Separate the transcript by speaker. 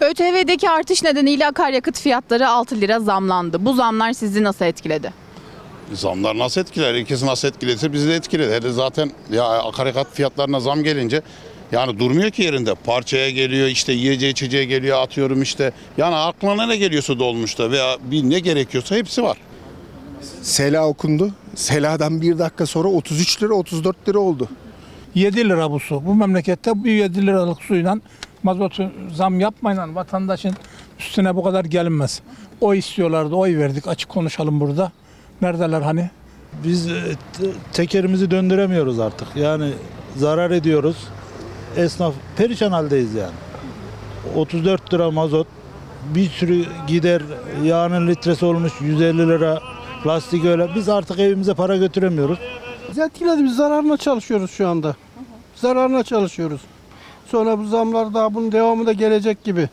Speaker 1: ÖTV'deki artış nedeniyle akaryakıt fiyatları 6 lira zamlandı. Bu zamlar sizi nasıl etkiledi?
Speaker 2: Zamlar nasıl etkiler? İkisi nasıl etkilese bizi de etkiler. Hele zaten ya akaryakıt fiyatlarına zam gelince yani durmuyor ki yerinde. Parçaya geliyor, işte yiyeceği içeceğe geliyor, atıyorum işte. Yani aklına ne geliyorsa dolmuşta veya bir ne gerekiyorsa hepsi var.
Speaker 3: Sela okundu. Sela'dan bir dakika sonra 33 lira 34 lira oldu.
Speaker 4: 7 lira bu su. Bu memlekette bu 7 liralık suyla mazotu zam yapmayın vatandaşın üstüne bu kadar gelinmez. O istiyorlardı, oy verdik. Açık konuşalım burada. Neredeler hani?
Speaker 5: Biz e, te- tekerimizi döndüremiyoruz artık. Yani zarar ediyoruz. Esnaf perişan haldeyiz yani. 34 lira mazot, bir sürü gider, yağının litresi olmuş 150 lira, lastik öyle. Biz artık evimize para götüremiyoruz.
Speaker 6: Biz etkiledi. Biz zararına çalışıyoruz şu anda. Zararına çalışıyoruz. Sonra bu zamlar daha bunun devamı da gelecek gibi.